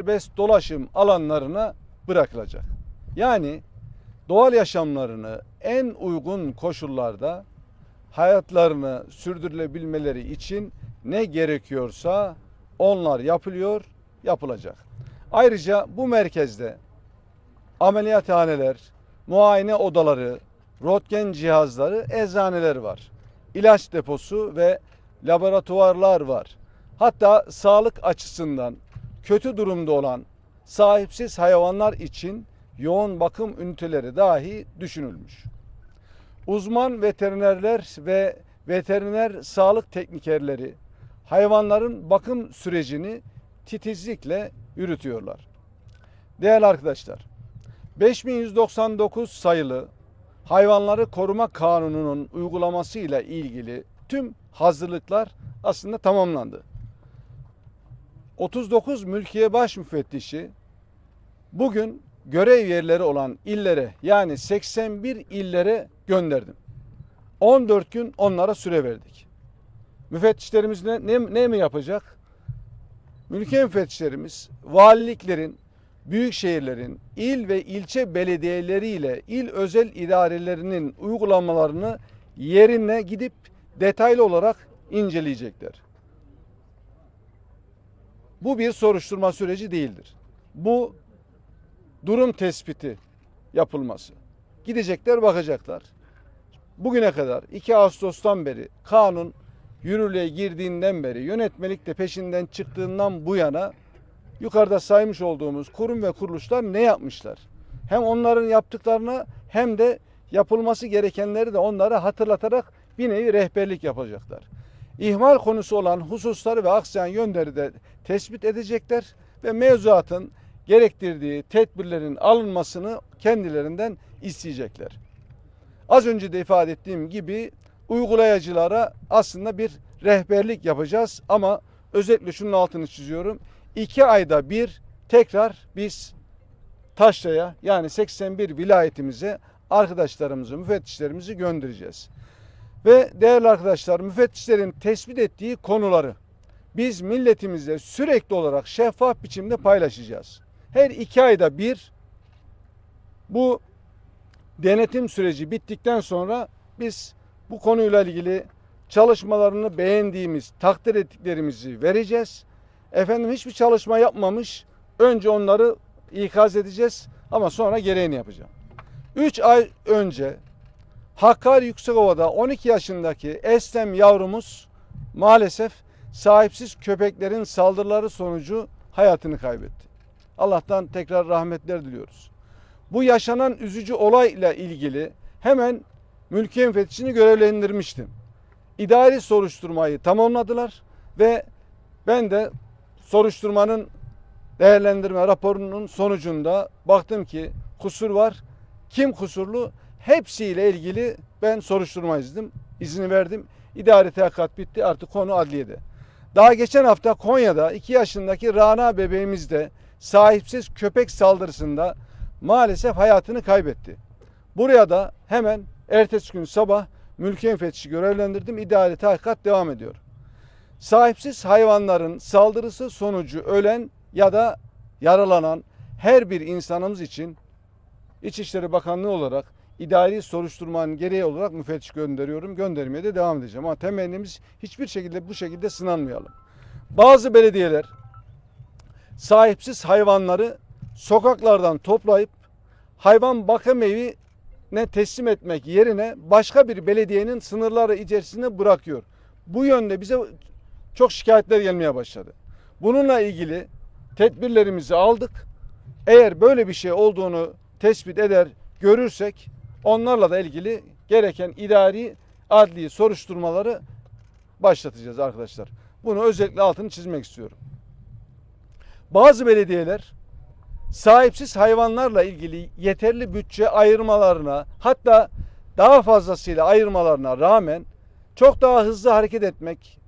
serbest dolaşım alanlarına bırakılacak. Yani doğal yaşamlarını en uygun koşullarda hayatlarını sürdürülebilmeleri için ne gerekiyorsa onlar yapılıyor, yapılacak. Ayrıca bu merkezde ameliyathaneler, muayene odaları, röntgen cihazları, eczaneler var. İlaç deposu ve laboratuvarlar var. Hatta sağlık açısından kötü durumda olan sahipsiz hayvanlar için yoğun bakım üniteleri dahi düşünülmüş. Uzman veterinerler ve veteriner sağlık teknikerleri hayvanların bakım sürecini titizlikle yürütüyorlar. Değerli arkadaşlar, 5199 sayılı Hayvanları Koruma Kanunu'nun uygulamasıyla ilgili tüm hazırlıklar aslında tamamlandı. 39 mülkiye baş müfettişi bugün görev yerleri olan illere yani 81 illere gönderdim. 14 gün onlara süre verdik. Müfettişlerimiz ne, ne, ne mi yapacak? Mülkiye müfettişlerimiz valiliklerin, büyük şehirlerin, il ve ilçe belediyeleriyle il özel idarelerinin uygulamalarını yerine gidip detaylı olarak inceleyecekler. Bu bir soruşturma süreci değildir. Bu durum tespiti yapılması. Gidecekler bakacaklar. Bugüne kadar 2 Ağustos'tan beri kanun yürürlüğe girdiğinden beri yönetmelik de peşinden çıktığından bu yana yukarıda saymış olduğumuz kurum ve kuruluşlar ne yapmışlar? Hem onların yaptıklarına hem de yapılması gerekenleri de onlara hatırlatarak bir nevi rehberlik yapacaklar. İhmal konusu olan hususları ve aksayan yönleri de tespit edecekler ve mevzuatın gerektirdiği tedbirlerin alınmasını kendilerinden isteyecekler. Az önce de ifade ettiğim gibi uygulayıcılara aslında bir rehberlik yapacağız ama özellikle şunun altını çiziyorum. İki ayda bir tekrar biz Taşra'ya yani 81 vilayetimize arkadaşlarımızı, müfettişlerimizi göndereceğiz. Ve değerli arkadaşlar müfettişlerin tespit ettiği konuları biz milletimizle sürekli olarak şeffaf biçimde paylaşacağız. Her iki ayda bir bu denetim süreci bittikten sonra biz bu konuyla ilgili çalışmalarını beğendiğimiz, takdir ettiklerimizi vereceğiz. Efendim hiçbir çalışma yapmamış, önce onları ikaz edeceğiz ama sonra gereğini yapacağım. 3 ay önce Hakkari Yüksekova'da 12 yaşındaki Eslem yavrumuz maalesef sahipsiz köpeklerin saldırıları sonucu hayatını kaybetti. Allah'tan tekrar rahmetler diliyoruz. Bu yaşanan üzücü olayla ilgili hemen mülkiye müfettişini görevlendirmiştim. İdari soruşturmayı tamamladılar ve ben de soruşturmanın değerlendirme raporunun sonucunda baktım ki kusur var. Kim kusurlu? Hepsiyle ilgili ben soruşturma izledim, izni verdim. İdari tahkikat bitti artık konu adliyede. Daha geçen hafta Konya'da 2 yaşındaki Rana bebeğimiz de sahipsiz köpek saldırısında maalesef hayatını kaybetti. Buraya da hemen ertesi gün sabah mülkiye müfettişi görevlendirdim. İdari tahkikat devam ediyor. Sahipsiz hayvanların saldırısı sonucu ölen ya da yaralanan her bir insanımız için İçişleri Bakanlığı olarak idari soruşturmanın gereği olarak müfettiş gönderiyorum. Göndermeye de devam edeceğim. Ama temennimiz hiçbir şekilde bu şekilde sınanmayalım. Bazı belediyeler sahipsiz hayvanları sokaklardan toplayıp hayvan bakım evine teslim etmek yerine başka bir belediyenin sınırları içerisinde bırakıyor. Bu yönde bize çok şikayetler gelmeye başladı. Bununla ilgili tedbirlerimizi aldık. Eğer böyle bir şey olduğunu tespit eder, görürsek onlarla da ilgili gereken idari, adli soruşturmaları başlatacağız arkadaşlar. Bunu özellikle altını çizmek istiyorum. Bazı belediyeler sahipsiz hayvanlarla ilgili yeterli bütçe ayırmalarına hatta daha fazlasıyla ayırmalarına rağmen çok daha hızlı hareket etmek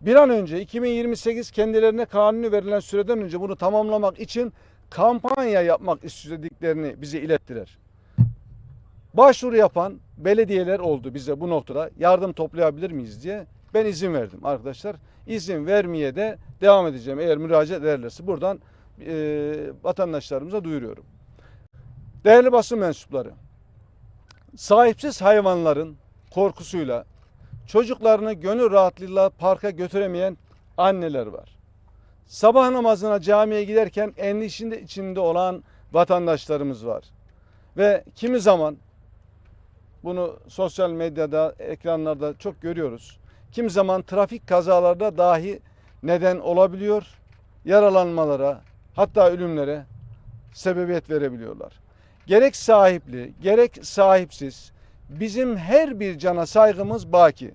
bir an önce 2028 kendilerine kanuni verilen süreden önce bunu tamamlamak için kampanya yapmak istediklerini bize ilettiler. Başvuru yapan belediyeler oldu bize bu noktada yardım toplayabilir miyiz diye. Ben izin verdim arkadaşlar. İzin vermeye de devam edeceğim eğer müracaat ederlerse. Buradan e, vatandaşlarımıza duyuruyorum. Değerli basın mensupları, sahipsiz hayvanların korkusuyla çocuklarını gönül rahatlığıyla parka götüremeyen anneler var. Sabah namazına camiye giderken endişinde içinde olan vatandaşlarımız var. Ve kimi zaman bunu sosyal medyada, ekranlarda çok görüyoruz. Kimi zaman trafik kazalarda dahi neden olabiliyor. Yaralanmalara, hatta ölümlere sebebiyet verebiliyorlar. Gerek sahipli, gerek sahipsiz bizim her bir cana saygımız baki.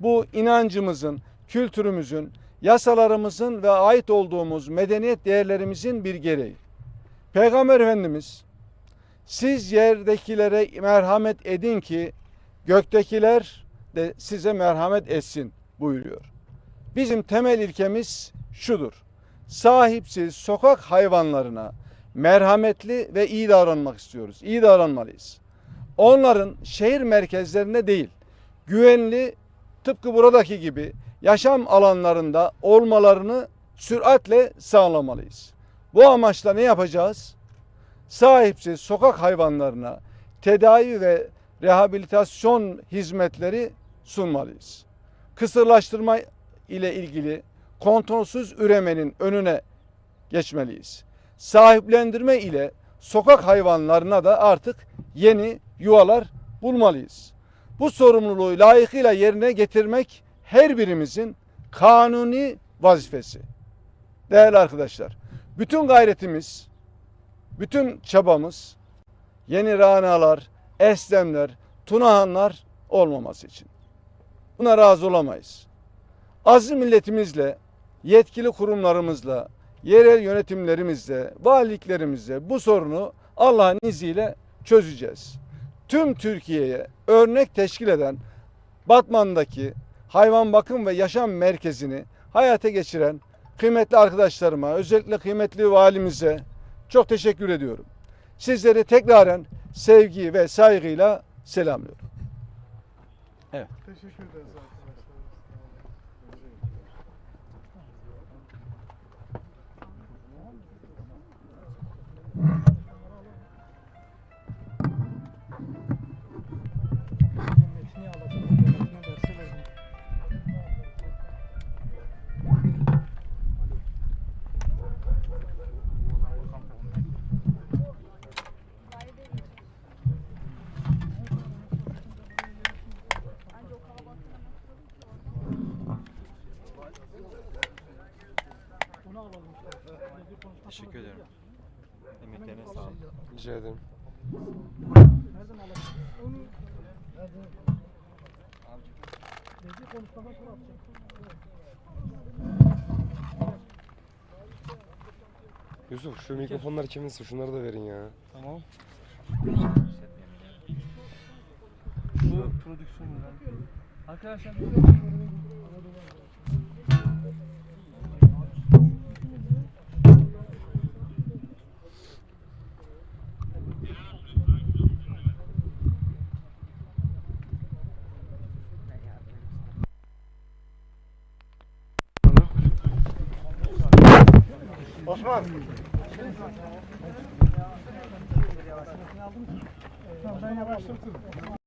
Bu inancımızın, kültürümüzün, yasalarımızın ve ait olduğumuz medeniyet değerlerimizin bir gereği. Peygamber Efendimiz siz yerdekilere merhamet edin ki göktekiler de size merhamet etsin buyuruyor. Bizim temel ilkemiz şudur. Sahipsiz sokak hayvanlarına merhametli ve iyi davranmak istiyoruz. İyi davranmalıyız. Onların şehir merkezlerinde değil, güvenli tıpkı buradaki gibi yaşam alanlarında olmalarını süratle sağlamalıyız. Bu amaçla ne yapacağız? Sahipsiz sokak hayvanlarına tedavi ve rehabilitasyon hizmetleri sunmalıyız. Kısırlaştırma ile ilgili kontrolsüz üremenin önüne geçmeliyiz. Sahiplendirme ile sokak hayvanlarına da artık yeni yuvalar bulmalıyız. Bu sorumluluğu layıkıyla yerine getirmek her birimizin kanuni vazifesi. Değerli arkadaşlar, bütün gayretimiz, bütün çabamız yeni ranalar, eslemler, tunahanlar olmaması için. Buna razı olamayız. Aziz milletimizle, yetkili kurumlarımızla, yerel yönetimlerimizle, valiliklerimizle bu sorunu Allah'ın izniyle çözeceğiz. Tüm Türkiye'ye örnek teşkil eden Batman'daki hayvan bakım ve yaşam merkezini hayata geçiren kıymetli arkadaşlarıma, özellikle kıymetli valimize çok teşekkür ediyorum. Sizleri tekraren sevgi ve saygıyla selamlıyorum. Teşekkür ederiz Rica ederim. Yusuf şu mikrofonlar kiminse şunları da verin ya. Tamam. Bu prodüksiyon Arkadaşlar Osman. Tamam ben yavaşlatırım.